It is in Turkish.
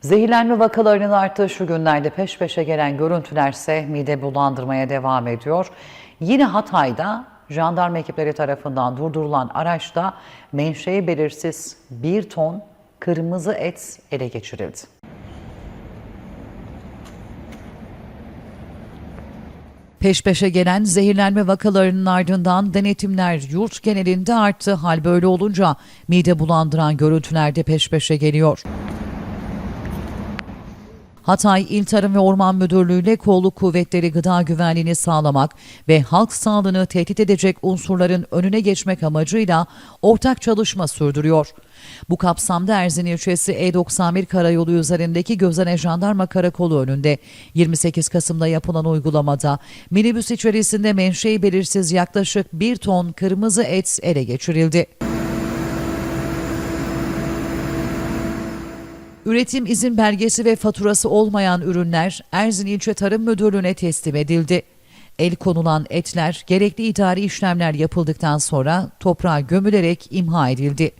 Zehirlenme vakalarının arttığı şu günlerde peş peşe gelen görüntülerse mide bulandırmaya devam ediyor. Yine Hatay'da jandarma ekipleri tarafından durdurulan araçta menşei belirsiz bir ton kırmızı et ele geçirildi. Peş peşe gelen zehirlenme vakalarının ardından denetimler yurt genelinde arttı. Hal böyle olunca mide bulandıran görüntüler de peş peşe geliyor. Hatay İl Tarım ve Orman Müdürlüğü ile kolluk kuvvetleri gıda güvenliğini sağlamak ve halk sağlığını tehdit edecek unsurların önüne geçmek amacıyla ortak çalışma sürdürüyor. Bu kapsamda Erzin ilçesi E91 karayolu üzerindeki Gözene Jandarma Karakolu önünde 28 Kasım'da yapılan uygulamada minibüs içerisinde menşei belirsiz yaklaşık 1 ton kırmızı et ele geçirildi. Üretim izin belgesi ve faturası olmayan ürünler Erzin İlçe Tarım Müdürlüğü'ne teslim edildi. El konulan etler gerekli idari işlemler yapıldıktan sonra toprağa gömülerek imha edildi.